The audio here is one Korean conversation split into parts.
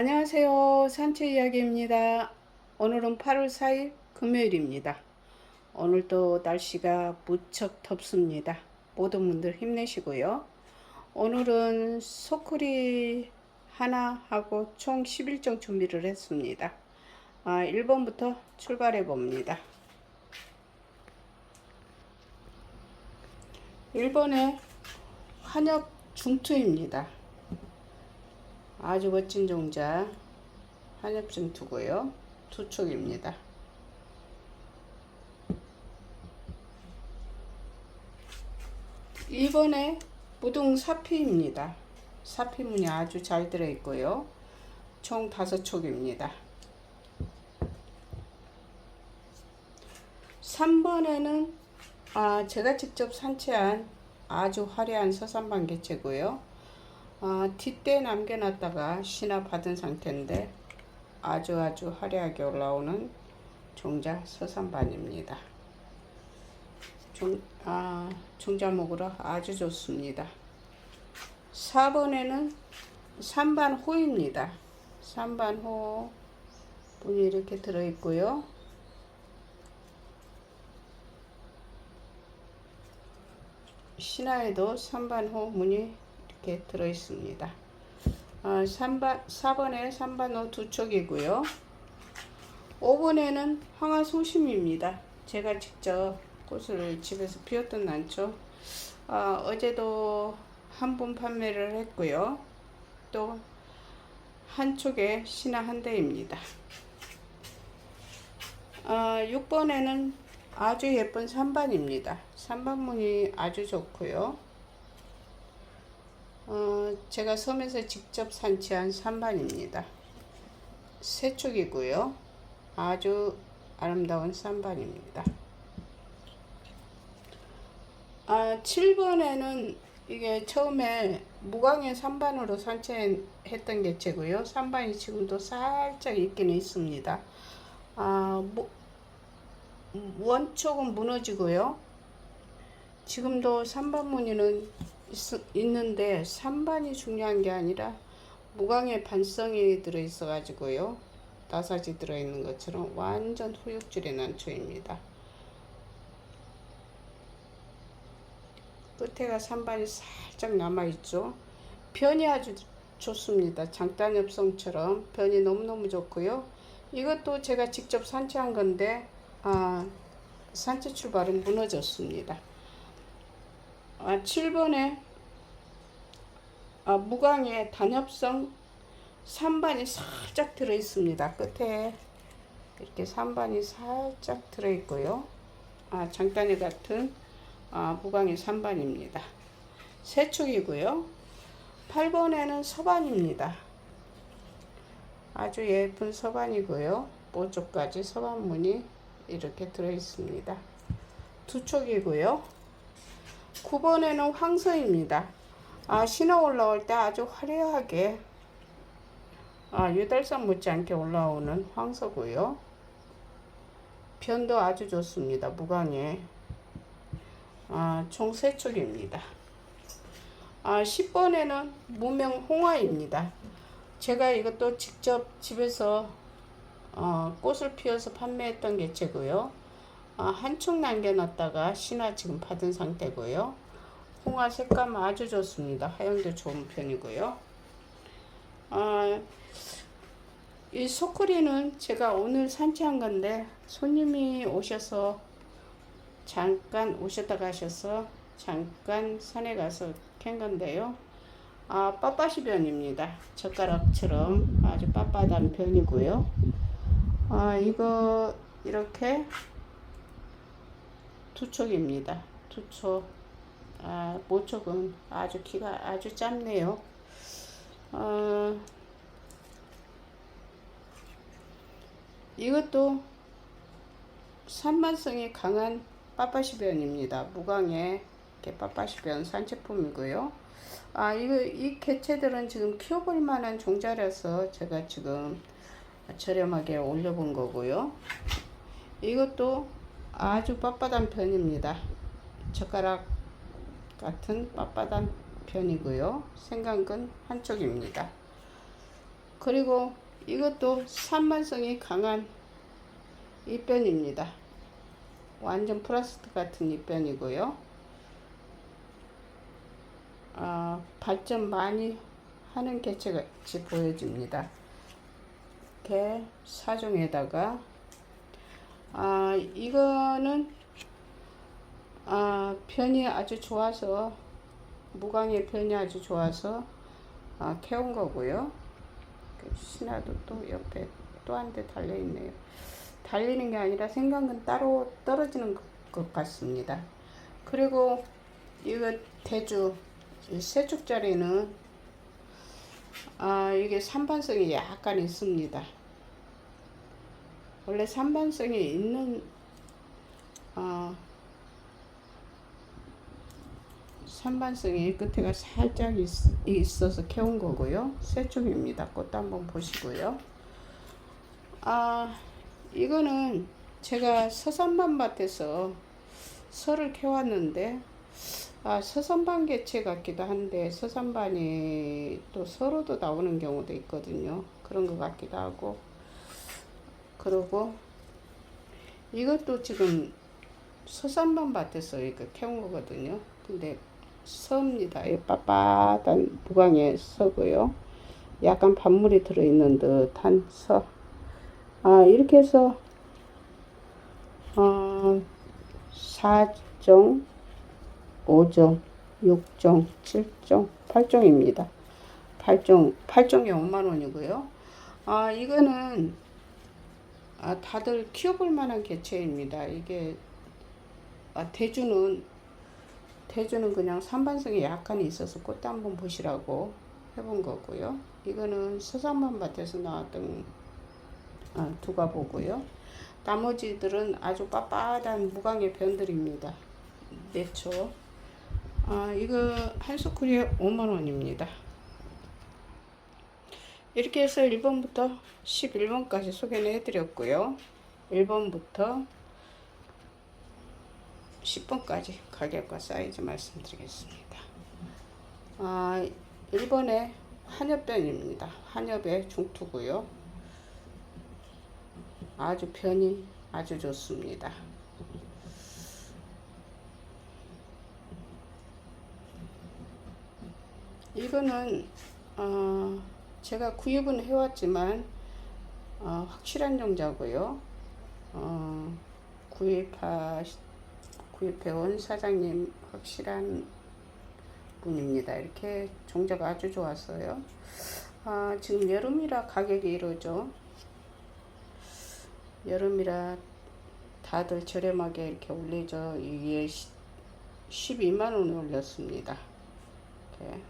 안녕하세요. 산채 이야기입니다. 오늘은 8월 4일 금요일입니다. 오늘도 날씨가 무척 덥습니다. 모든 분들 힘내시고요. 오늘은 소쿠리 하나 하고 총 11종 준비를 했습니다. 아, 1번부터 출발해 봅니다. 1번에 한엽 중투입니다. 아주 멋진 종자 한엽중 두고요. 두 촉입니다. 이번에 무등 사피입니다. 사피문이 아주 잘 들어있고요. 총 다섯 촉입니다. 3번에는 아, 제가 직접 산채한 아주 화려한 서산반 개체고요. 아, 뒷대 남겨놨다가 신화 받은 상태인데 아주 아주 화려하게 올라오는 종자 서산반입니다. 종, 아, 종자목으로 아주 좋습니다. 4번에는 산반호입니다. 산반호 분이 이렇게 들어있고요. 신화에도 산반호 문이 이렇게 들어 있습니다. 어, 3번, 4번에 3반호 두 촉이고요. 5번에는 황화 소심입니다. 제가 직접 꽃을 집에서 피웠던 난초. 어, 어제도 한 분 판매를 했고요. 또 한쪽에 신화 한 대입니다. 어, 6번에는 아주 예쁜 3반입니다. 3반문이 아주 좋고요. 어, 제가 섬에서 직접 산치한 3반입니다. 세축이고요. 아주 아름다운 3반입니다. 아, 7번에는 이게 처음에 무광의 3반으로 산채했던 개체고요. 3반이 지금도 살짝 있기는 있습니다. 아, 뭐, 원촉은 무너지고요. 지금도 3반 무늬는 있, 있는데 3반이 중요한 게 아니라 무광의 반성이 들어있어 가지고요. 나사지 들어있는 것처럼 완전 후육질의 난초입니다. 끝에가 3반이 살짝 남아있죠. 변이 아주 좋습니다. 장단엽성처럼 변이 너무너무 좋고요. 이것도 제가 직접 산채한 건데 아, 산채 출발은 무너졌습니다. 아, 7번에 아, 무광의 단엽성 3반이 살짝 들어 있습니다. 끝에 이렇게 3반이 살짝 들어 있고요. 아, 장단이 같은 아, 무광의 3반입니다. 세축이고요. 8번에는 서반입니다. 아주 예쁜 서반이고요. 모쪽까지 서반문이 이렇게 들어 있습니다. 두 촉이고요. 9번에는 황서입니다. 아, 신어 올라올 때 아주 화려하게 아, 유달산 못지않게 올라오는 황서고요. 변도 아주 좋습니다. 무광에 아, 총 3촉입니다. 아, 10번에는 무명 홍화입니다. 제가 이것도 직접 집에서 어, 꽃을 피워서 판매했던 개체고요. 아, 한쪽 남겨놨다가 신화 지금 받은 상태고요. 홍화 색감 아주 좋습니다. 하얀도 좋은 편이고요. 아, 이 소쿠리는 제가 오늘 산치한 건데 손님이 오셔서 잠깐 오셨다 가셔서 잠깐 산에 가서 캔 건데요. 아, 빳빳이 변입니다. 젓가락처럼 아주 빳빳한 변이고요. 아, 이거 이렇게 투촉입니다. 투촉. 아, 모촉은 아주 키가 아주 짧네요. 어, 이것도 산만성이 강한 빠빠시변입니다. 무광의 빠빠시변 산제품이고요. 아, 이거, 이 개체들은 지금 키워볼 만한 종자라서 제가 지금 저렴하게 올려본 거고요. 이것도 아주 빳빳한 편입니다. 젓가락 같은 빳빳한 편이고요. 생강근 한쪽입니다. 그 그리고 이것도 산만성이 강한 잎변입니다. 완전 플라스틱 같은 잎변이고요. 아, 발전 많이 하는 개체같이 보여집니다. 개 사종에다가 아 이거는 아 변이 아주 좋아서 무광의 변이 아주 좋아서 아, 캐온 거고요. 그 신화도 또 옆에 또 한 대 달려 있네요. 달리는 게 아니라 생강은 따로 떨어지는 것- 것 같습니다. 그리고 이거 대주 이 세축자리는 아 이게 산반성이 약간 있습니다. 원래 산반성이 있는 아 산반성이 끝에가 살짝 있, 있어서 캐온 거고요. 새쪽입니다. 꽃도 한번 보시고요. 아 이거는 제가 서산만 밭에서 설을 캐왔는데 아 서산반 개체 같기도 한데 서산반이 또 서로도 나오는 경우도 있거든요. 그런 것 같기도 하고 그리고 이것도 지금 서산반 밭에서 이거 캐온 거거든요. 근데 서입니다. 이 빳빳한 무광의 서고요. 약간 반물이 들어있는 듯한 서. 아, 이렇게 해서, 어, 4종, 5종, 6종, 7종, 8종입니다. 8종, 8종에 5만원이고요. 아, 이거는, 아, 다들 키워볼 만한 개체입니다. 이게, 아, 대주는 대주는 그냥 산반성이 약간 있어서 꽃도 한번 보시라고 해본 거고요. 이거는 서산만 밭에서 나왔던 아, 두가 보고요. 나머지들은 아주 빳빳한 무광의 변들입니다. 네초. 아, 이거 한 스쿨에 5만원입니다. 이렇게 해서 1번부터 11번까지 소개를 해드렸고요. 1번부터 10번까지 가격과 사이즈 말씀드리겠습니다. 아, 1번에 한엽변입니다. 한엽의 중투고요. 아주 변이 아주 좋습니다. 이거는 어, 제가 구입은 해왔지만 어, 확실한 종자고요. 어, 구입하 구입해온 사장님 확실한 분입니다. 이렇게 종자가 아주 좋았어요. 아, 지금 여름이라 가격이 이러죠. 여름이라 다들 저렴하게 이렇게 올리죠. 이게 12만 원을 올렸습니다. 이렇게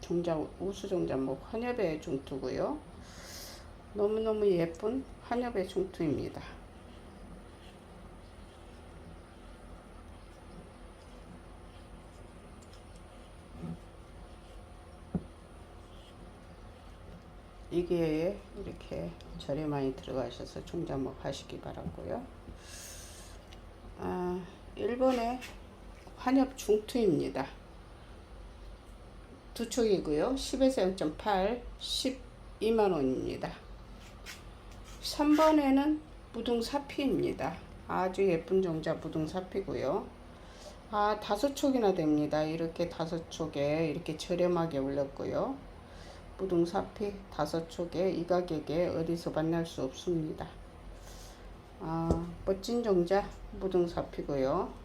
종자 우수 종자목 한엽의 중투고요. 너무너무 예쁜 한엽의 중투입니다. 이게 이렇게 절에 많이 들어가셔서 종자목 하시기 바라고요. 아, 1번에 환엽 중투입니다. 두 촉이고요. 10에서 0.8, 12만원입니다. 3번에는 무등사피입니다. 아주 예쁜 종자 무등사피고요. 아, 다섯 촉이나 됩니다. 이렇게 다섯 촉에 이렇게 저렴하게 올렸고요. 무등사피 다섯 촉에 이 가격에 어디서 만날 수 없습니다. 아, 멋진 종자 무등사피고요.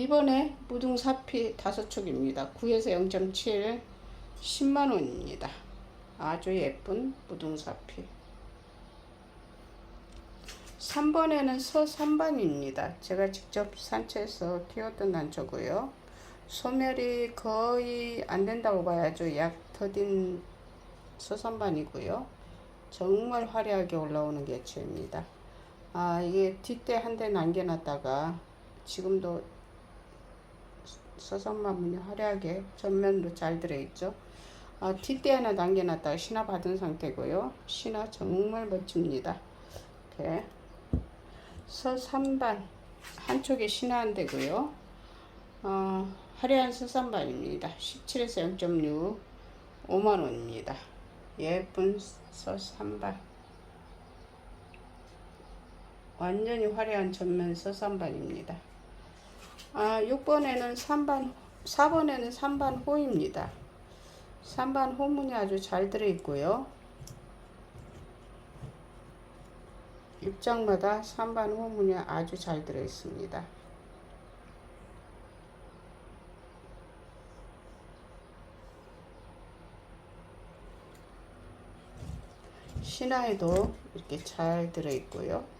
이번에 무등사피 다섯 촉입니다. 9에서 0.7 10만원입니다. 아주 예쁜 무등사피 3번에는 서산반입니다. 제가 직접 산채에서 키웠던 난초고요. 소멸이 거의 안 된다고 봐야죠. 약 더딘 서산반이고요. 정말 화려하게 올라오는 개체입니다. 아 이게 뒷대 한 대 남겨놨다가 지금도 서산반문이 화려하게 전면도 잘 들어있죠. 아, 뒷대 하나 남겨놨다가 신화 받은 상태고요. 신화 정말 멋집니다. 이렇게 서산반 한쪽에 신화한대고요. 어, 화려한 서산반입니다. 17에서 0.6 5만원입니다. 예쁜 서산반 완전히 화려한 전면 서산반입니다. 아, 6번에는 3반, 4번에는 3반 호입니다. 3반 호문이 아주 잘 들어있고요. 입장마다 3반 호문이 아주 잘 들어있습니다. 신화에도 이렇게 잘 들어있고요.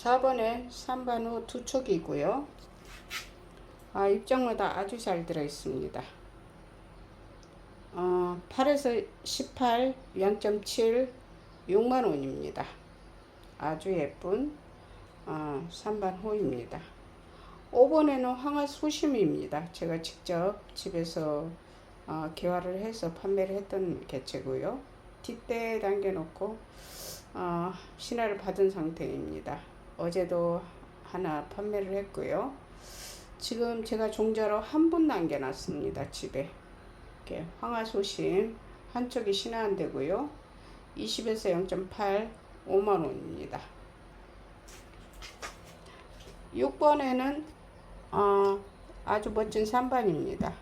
사번에 3반 후 두 촉이고요. 아, 입장마다 아주 잘 들어 있습니다. 어, 8에서 18, 0.7, 6만 원입니다. 아주 예쁜 어, 3반 호입니다. 5번에는 황화 수심입니다. 제가 직접 집에서 어, 개화를 해서 판매를 했던 개체고요. 뒷대에 당겨놓고 어, 신화를 받은 상태입니다. 어제도 하나 판매를 했고요. 지금 제가 종자로 한 분 남겨놨습니다. 집에. 이렇게 황화소심 한쪽이 신화한 되고요. 20에서 0.8 5만원입니다. 6번에는 어, 아주 멋진 산반입니다.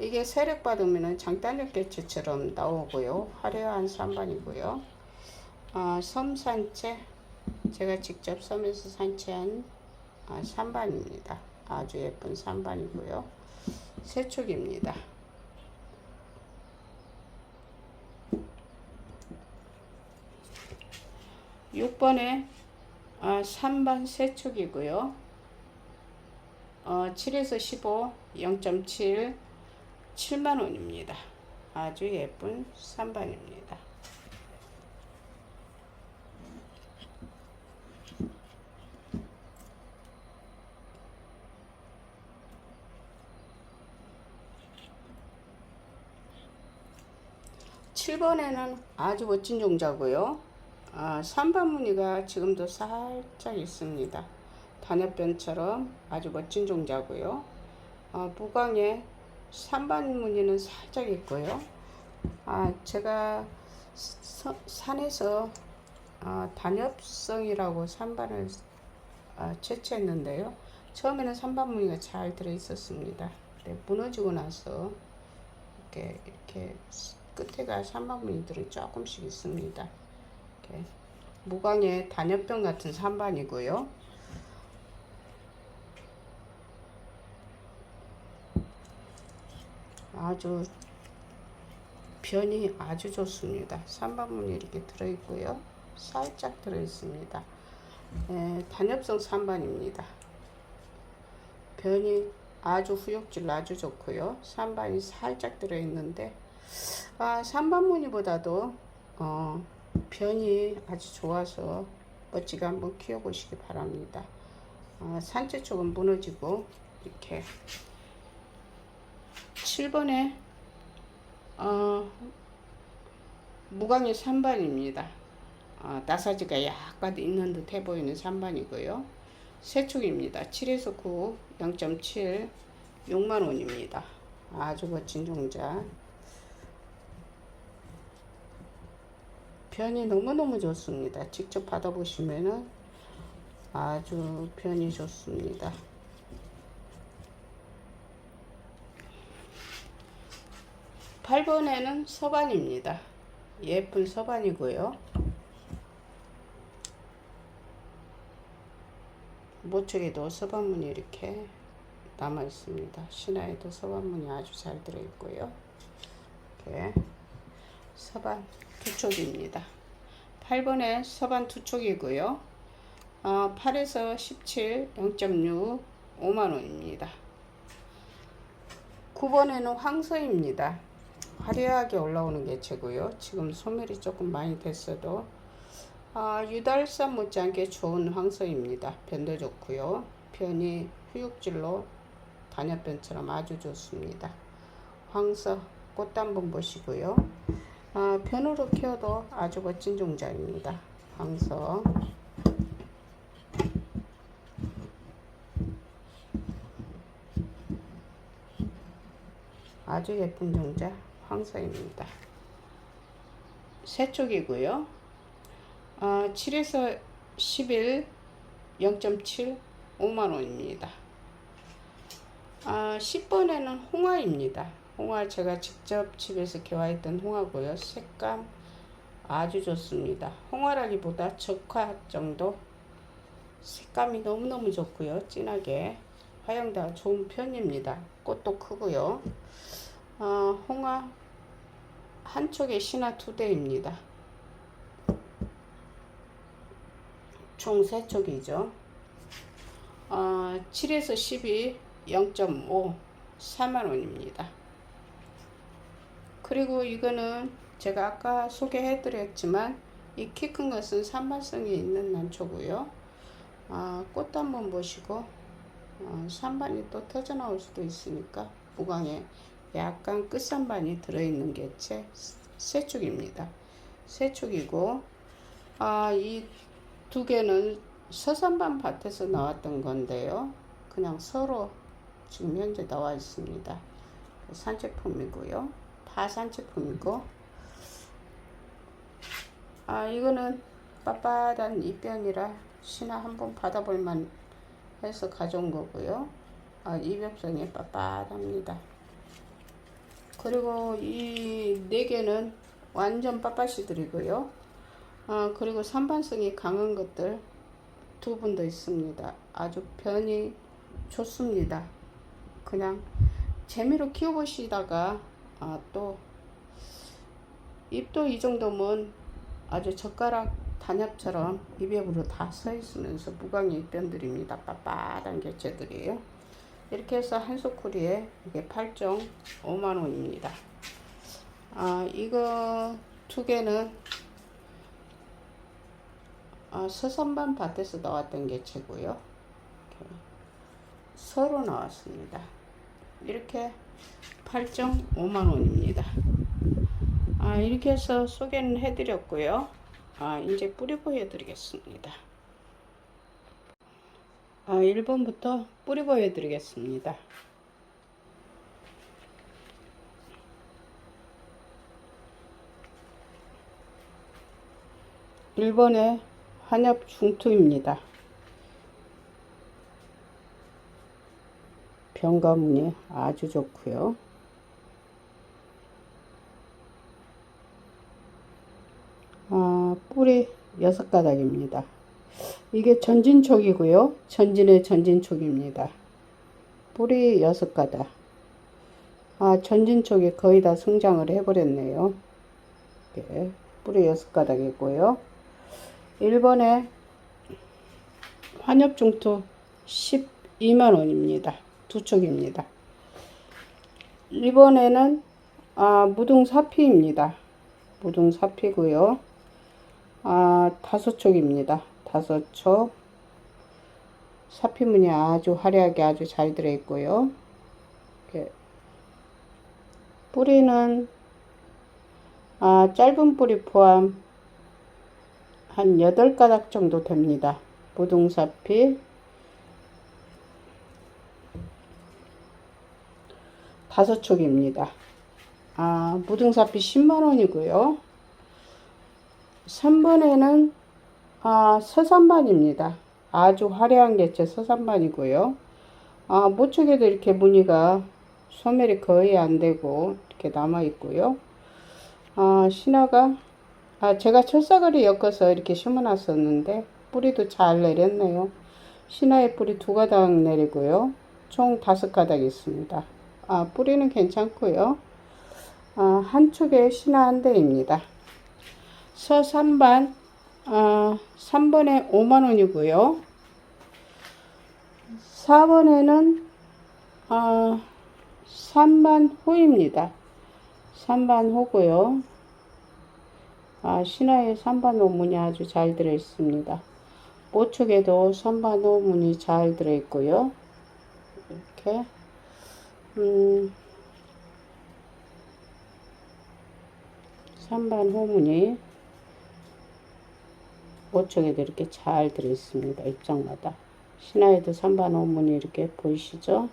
이게 세력 받으면 장단력 개체처럼 나오고요. 화려한 산반이고요. 어, 섬산채 제가 직접 섬에서 산채한 아, 산반입니다. 아주 예쁜 산반이고요. 세축입니다. 6번에 아, 3반 세축이고요. 어, 7에서 15, 0.7, 7만원입니다. 아주 예쁜 3반입니다. 칠 번에는 아주 멋진 종자고요. 아, 3반 무늬가 지금도 살짝 있습니다. 단엽변처럼 아주 멋진 종자고요. 어, 무광에 3반 무늬는 살짝 있고요. 아, 제가 서, 산에서 아, 단엽성이라고 3반을 아, 채취했는데요. 처음에는 3반 무늬가 잘 들어 있었습니다. 근데 무너지고 나서 이렇게 이렇게 끝에가 3반 무늬들은 조금씩 있습니다. 이렇게 무광의 단엽병 같은 산반이고요. 아주 변이 아주 좋습니다. 산반문이 이렇게 들어있고요. 살짝 들어있습니다. 예, 단엽성 산반입니다. 변이 아주 후욕질 아주 좋고요. 산반이 살짝 들어있는데 아, 산반무늬보다도 어, 변이 아주 좋아서 멋지게 한번 키워보시기 바랍니다. 어, 산채 쪽은 무너지고 이렇게 7번에 어, 무광의 3반입니다. 어, 나사지가 약간 있는 듯해 보이는 3반이고요. 세축입니다. 7에서 9, 0.7, 6만원입니다. 아주 멋진 종자. 변이 너무너무 좋습니다. 직접 받아보시면은 아주 변이 좋습니다. 팔번에는 서반입니다. 예쁜 서반이고요. 모쪽에도 서반문이 이렇게 남아 있습니다. 신화에도 서반문이 아주 잘 들어 있고요. 이렇게 서반 두 촉입니다. 8번에 서반 두 촉이고요. 어, 8에서 17, 0.6, 5만원입니다. 9번에는 황서입니다. 화려하게 올라오는 개체고요. 지금 소멸이 조금 많이 됐어도 아, 유달산 못지않게 좋은 황소입니다. 변도 좋고요. 변이 후육질로 단엽변처럼 아주 좋습니다. 황소 꽃 한번 보시고요. 아, 변으로 키워도 아주 멋진 종자입니다. 황소. 아주 예쁜 종자 황소입니다. 새 쪽이고요. 아, 7에서 11 0.7 5만 원입니다. 아, 10번에는 홍화입니다. 홍화 제가 직접 집에서 개화했던 홍화고요. 색감 아주 좋습니다. 홍화라기보다 적화 정도 색감이 너무너무 좋고요. 진하게 화형도 좋은 편입니다. 꽃도 크고요. 어, 홍화 한쪽에 신화 두 대입니다. 총 세 쪽이죠. 어, 7에서 12 0.5 4만원입니다. 그리고 이거는 제가 아까 소개해 드렸지만 이 키 큰 것은 산반성이 있는 난초고요. 아, 꽃 한번 보시고 어, 산반이 또 터져 나올 수도 있으니까 무광에 약간 끝산반이 들어있는 개체 세축입니다. 세축이고 아, 이 두 개는 서산반 밭에서 나왔던 건데요. 그냥 서로 지금 현재 나와 있습니다. 산제품이고요. 다 산제품이고 아 이거는 빳빳한 입변이라 신화 한번 받아볼만 해서 가져온 거고요. 아 입엽성이 빳빳합니다. 그리고 이 네 개는 완전 빳빳이들이고요. 아 그리고 산반성이 강한 것들 두 분도 있습니다. 아주 변이 좋습니다. 그냥 재미로 키워보시다가 아, 또 잎도 이 정도면 아주 젓가락 단엽처럼 입엽으로 다 서 있으면서 무광의 잎변들입니다. 빳빳한 개체들이에요. 이렇게 해서 한 소쿠리에 이게 8종 5만원입니다. 아, 이거 두 개는 아, 서산반 밭에서 나왔던 개체고요. 서로 나왔습니다. 이렇게 8점 5만원입니다. 아, 이렇게 해서 소개는 해드렸고요. 아, 이제 뿌리 보여드리겠습니다. 아, 1번부터 뿌리 보여드리겠습니다. 1번에 한엽 중투입니다. 병가무늬 아주 좋고요. 아, 뿌리 여섯 가닥입니다. 이게 전진촉이고요. 전진의 전진촉입니다. 뿌리 여섯 가닥. 아, 전진촉이 거의 다 성장을 해버렸네요. 네, 뿌리 여섯 가닥이고요. 1번에 환엽중투 12만원입니다. 두 촉입니다. 이번에는 아, 무등 사피입니다. 무등 사피고요. 아, 다섯 촉입니다. 다섯 촉. 사피무늬 아주 화려하게 아주 잘 들어있고요. 이렇게 뿌리는 아, 짧은 뿌리 포함 한 8가닥 정도 됩니다. 무등사피 다섯 촉입니다. 아, 무등사피 10만원이고요. 3번에는 아, 서산반입니다. 아주 화려한 개체 서산반이고요. 아, 모촉에도 이렇게 무늬가 소멸이 거의 안 되고 이렇게 남아 있고요. 아, 신화가 아, 제가 철사거리 엮어서 이렇게 심어 놨었는데 뿌리도 잘 내렸네요. 신화의 뿌리 두 가닥 내리고요. 총 다섯 가닥 있습니다. 아, 뿌리는 괜찮고요. 아, 한쪽에 신화 한 대입니다. 서산반 아, 3번에 5만원이고요. 4번에는 아, 3반 호입니다. 3반 호고요. 아, 신화에 산반호문이 아주 잘 들어 있습니다. 모촉에도 산반호문이 잘 들어 있고요. 이렇게 음, 산반호문이 모촉에도 이렇게 잘 들어 있습니다. 입장마다 신화에도 산반호문이 이렇게 보이시죠?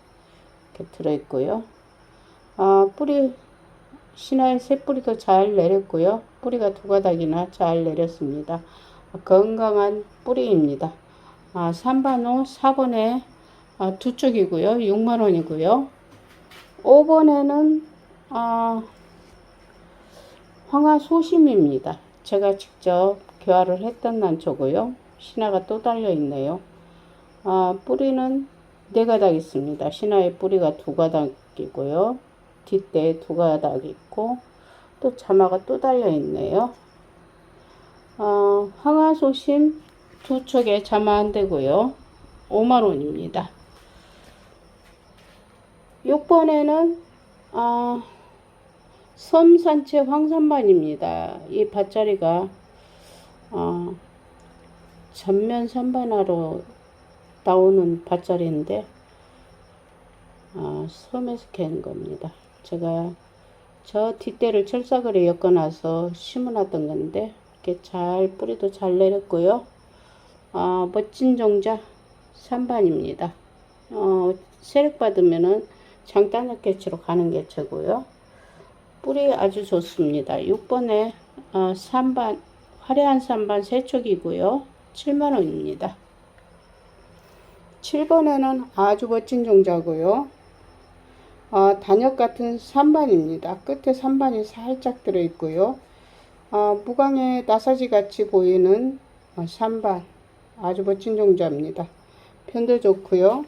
이렇게 들어 있고요. 아, 뿌리 신화의 새 뿌리도 잘 내렸고요. 뿌리가 두 가닥이나 잘 내렸습니다. 건강한 뿌리입니다. 아, 3반 호 4번에 아, 두 쪽이고요. 6만원이고요. 5번에는 아, 황화 소심입니다. 제가 직접 교화를 했던 난초고요. 신화가 또 달려 있네요. 아, 뿌리는 네 가닥 있습니다. 신화의 뿌리가 두 가닥이고요. 뒷대에 두 가닥 있고 또 자마가 또 달려 있네요. 어, 황화소심 두 척에 자마 한 대고요. 5만원입니다. 6번에는 어, 섬산채 황산반입니다. 이 밭자리가 어, 전면 산반화로 나오는 밭자리인데 어, 섬에서 캐는 겁니다. 제가 저 뒷대를 철사거리 엮어놔서 심어놨던 건데 이렇게 잘 뿌리도 잘 내렸고요. 어, 멋진 종자 3반입니다. 어, 세력 받으면은 장단력 개체로 가는 개체고요. 뿌리 아주 좋습니다. 6번에 어, 3반 화려한 3반 세촉이고요. 7만원입니다. 7번에는 아주 멋진 종자고요. 어, 단역 같은 3반입니다. 끝에 3반이 살짝 들어있고요. 어, 무광의 나사지 같이 보이는 어, 3반 아주 멋진 종자입니다. 편도 좋고요.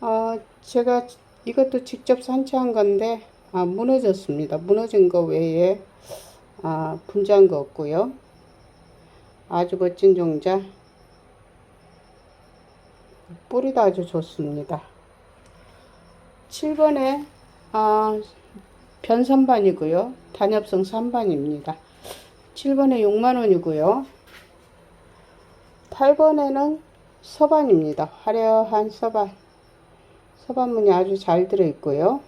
어, 제가 이것도 직접 산채한 건데 아, 무너졌습니다. 무너진 거 외에 아, 분자한 거 없고요. 아주 멋진 종자 뿌리도 아주 좋습니다. 7번에 아, 변선반이고요. 단엽성 3반입니다. 7번에 6만원이고요. 8번에는 서반입니다. 화려한 서반. 서반문이 아주 잘 들어있고요.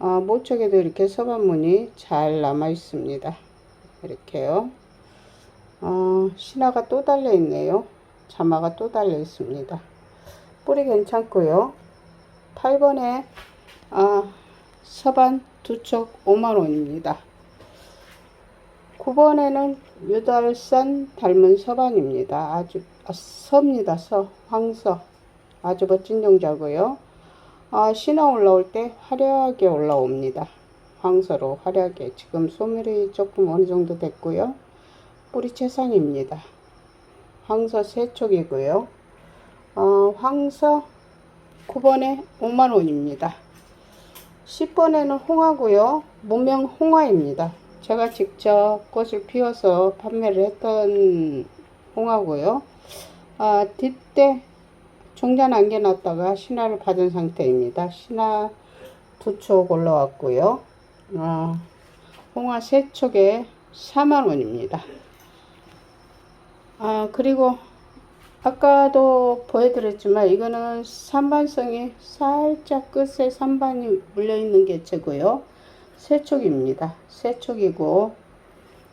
어, 모쪽에도 이렇게 서반문이 잘 남아 있습니다. 이렇게요. 어, 신화가 또 달려 있네요. 자마가 또 달려 있습니다. 뿌리 괜찮고요. 8번에 아, 서반 두쪽 5만원입니다. 9번에는 유달산 닮은 서반입니다. 아주 아, 서입니다. 서 황서 아주 멋진 종자고요. 아, 신화 올라올 때 화려하게 올라옵니다. 황서로 화려하게 지금 소멸이 조금 어느 정도 됐고요. 뿌리 최상입니다. 황서 세촉이고요. 어, 황서 9번에 5만원입니다. 10번에는 홍화고요. 무명 홍화입니다. 제가 직접 꽃을 피워서 판매를 했던 홍화고요. 아, 뒷대 종자 남겨놨다가 신화를 받은 상태입니다. 신화 두 촉 올라왔고요. 아, 홍화 세 촉에 4만원입니다. 아, 그리고 아까도 보여드렸지만 이거는 산반성이 살짝 끝에 산반이 물려있는 개체고요. 세촉입니다. 세촉이고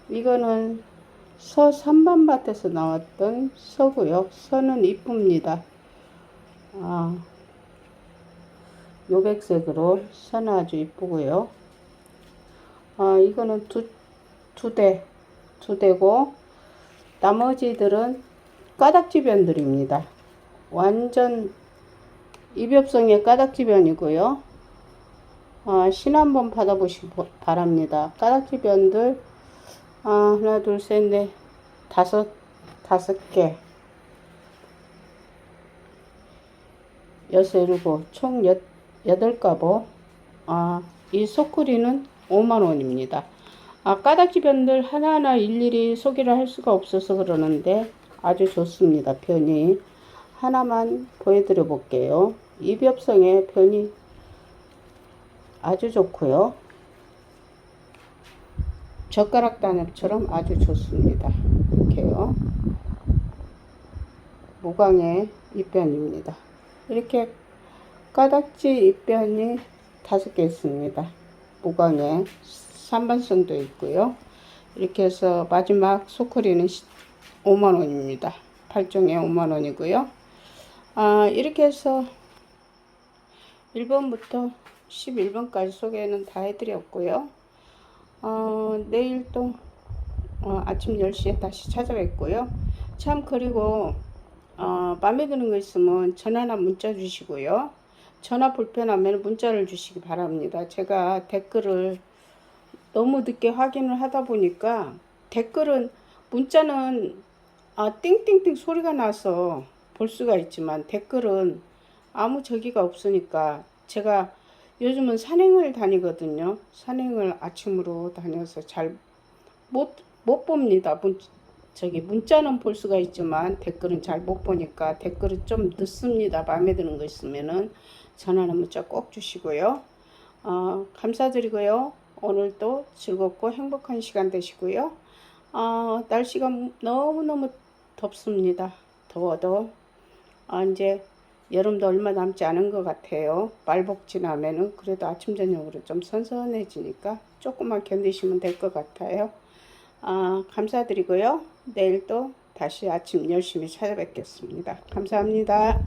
이거는 서 산반밭에서 나왔던 서고요. 서는 이쁩니다. 아, 요백색으로 서는 아주 이쁘고요. 아, 이거는 두, 두 대, 두 대고 나머지들은 까닥지변들입니다. 완전 입엽성의 까닥지변이고요. 아, 신 한번 받아보시기 바랍니다. 까닥지변들 아, 하나 둘 셋 넷 다섯 다섯 개 일곱 총 여, 여덟 가보 아, 이 소쿠리는 5만원입니다. 아, 까닥지변들 하나하나 일일이 소개를 할 수가 없어서 그러는데 아주 좋습니다. 편이 하나만 보여드려 볼게요. 입엽성의 편이 아주 좋고요. 젓가락 단엽처럼 아주 좋습니다. 이렇게요. 무광의 잎변입니다. 이렇게 까닥지 잎변이 다섯 개 있습니다. 무광의 3번선도 있고요. 이렇게 해서 마지막 소쿠리는 5만원입니다. 8종에 5만원이고요. 아, 이렇게 해서 1번부터 11번까지 소개는 다 해드렸고요. 어, 내일 또 어, 아침 10시에 다시 찾아뵙고요. 참 그리고 어, 마음에 드는 거 있으면 전화나 문자 주시고요. 전화 불편하면 문자를 주시기 바랍니다. 제가 댓글을 너무 늦게 확인을 하다 보니까 댓글은 문자는 아 띵띵띵 소리가 나서 볼 수가 있지만 댓글은 아무 저기가 없으니까 제가 요즘은 산행을 다니거든요. 산행을 아침으로 다녀서 잘 못 못 봅니다. 문, 저기 문자는 볼 수가 있지만 댓글은 잘 못 보니까 댓글은 좀 늦습니다. 마음에 드는 거 있으면은 전화나 문자 꼭 주시고요. 어, 감사드리고요. 오늘도 즐겁고 행복한 시간 되시고요. 어, 날씨가 너무너무 덥습니다. 더워도 아, 이제 여름도 얼마 남지 않은 것 같아요. 말복 지나면은 그래도 아침 저녁으로 좀 선선해지니까 조금만 견디시면 될 것 같아요. 아, 감사드리고요. 내일 또 다시 아침 열심히 찾아뵙겠습니다. 감사합니다.